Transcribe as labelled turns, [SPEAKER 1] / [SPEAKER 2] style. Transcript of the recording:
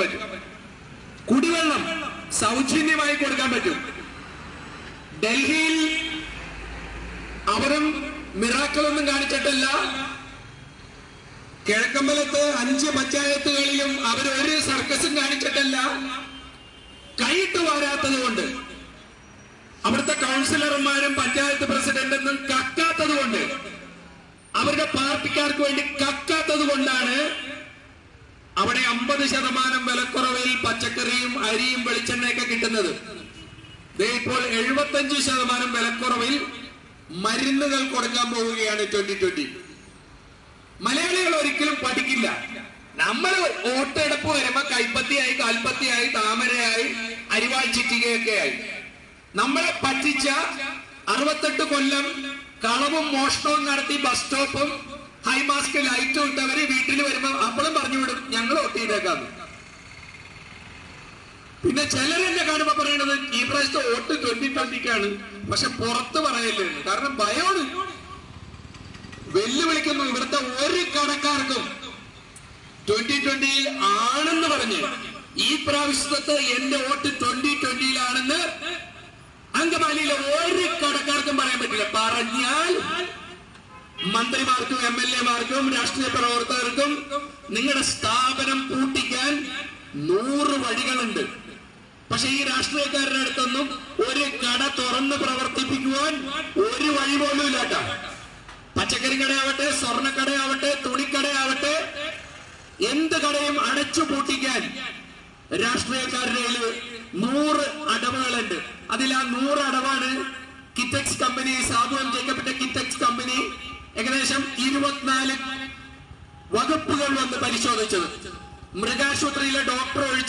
[SPEAKER 1] പറ്റും. കുടിവെള്ളം സൗജന്യമായി കൊടുക്കാൻ പറ്റും. ഡൽഹിയിൽ അവരും മിറാക്കളൊന്നും കാണിച്ചിട്ടില്ല. കിഴക്കമ്പലത്ത് അഞ്ച് പഞ്ചായത്തുകളിലും അവർ ഒരു സർക്കസും കാണിച്ചിട്ടില്ല. കൈയിട്ട് വാരാത്തത് കൊണ്ട് അവിടുത്തെ കൗൺസിലർമാരും പഞ്ചായത്ത് പ്രസിഡന്റൊന്നും കക്കാത്തത് കൊണ്ട് അവരുടെ പാർട്ടിക്കാർക്ക് വേണ്ടി കക്കാത്തത് കൊണ്ടാണ് അവിടെ അമ്പത് ശതമാനം വിലക്കുറവിൽ പച്ചക്കറിയും അരിയും വെളിച്ചെണ്ണയൊക്കെ കിട്ടുന്നത്. ഇപ്പോൾ എഴുപത്തഞ്ച് ശതമാനം വിലക്കുറവിൽ മരുന്നുകൾ കൊടുക്കാൻ പോവുകയാണ് ട്വന്റി ട്വന്റി. മലയാളികൾ ഒരിക്കലും പഠിക്കില്ല. നമ്മൾ വോട്ടെടുപ്പ് വരുമ്പോ കൈപ്പത്തിയായി കാൽപ്പത്തിയായി താമരയായി അരിവാൾ ചിറ്റികയൊക്കെ ആയി നമ്മളെ പറ്റിച്ച അറുപത്തെട്ട് കൊല്ലം കളവും മോഷണവും നടത്തി ബസ് സ്റ്റോപ്പും ഹൈമാസ്ക് ലൈറ്റും ഇട്ടവര് വീട്ടിൽ വരുമ്പോ അപ്പളും പറഞ്ഞു വിടും ഞങ്ങൾ വോട്ട് ചെയ്തേക്കാന്ന് പിന്നെ ചിലരെന്നെ കാണുമ്പോ പറയണത് ഈ പ്രാവശ്യത്തെ വോട്ട് ട്വന്റി ട്വന്റിക്കാണ് പക്ഷെ പുറത്ത് പറയല്ലേ കാരണം ഭയമാണ്. വെല്ലുവിളിക്കുന്നു ഇവിടുത്തെ ഒരു കടക്കാർക്കും. ട്വന്റി ട്വന്റിയിൽ ആണെന്ന് പറഞ്ഞ് ഈ പ്രാവശ്യത്തെ എന്റെ വോട്ട് ട്വന്റി ട്വന്റിയിലാണെന്ന് അങ്കമാലിയിലെ ഒരു കടക്കാർക്കും പറയാൻ പറ്റില്ല. പറഞ്ഞാൽ മന്ത്രിമാർക്കും എം എൽ എമാർക്കും രാഷ്ട്രീയ പ്രവർത്തകർക്കും നിങ്ങളുടെ സ്ഥാപനം പൂട്ടിക്കാൻ നൂറ് വഴികളുണ്ട്. പക്ഷെ ഈ രാഷ്ട്രീയക്കാരുടെ അടുത്തൊന്നും ഒരു കട തുറന്ന് പ്രവർത്തിപ്പിക്കുവാൻ ഒരു വഴി പോലും ഇല്ലാട്ട പച്ചക്കറി കടയാവട്ടെ സ്വർണക്കടയാവട്ടെ തുണിക്കടയാവട്ടെ എന്ത് കടയും അടച്ചു പൂട്ടിക്കാൻ രാഷ്ട്രീയക്കാരുടെ നൂറ് അടവുകളുണ്ട്. അതിൽ ആ നൂറ് അടവാണ് കിറ്റക്സ് കമ്പനി സാബു എം ജേക്കബിന്റെ കിറ്റക്സ് കമ്പനി ഏകദേശം ഇരുപത്തിനാല് വകുപ്പുകൾ വന്ന് പരിശോധിച്ചത്. മൃഗാശുപത്രിയിലെ ഡോക്ടർ ഒഴിച്ച്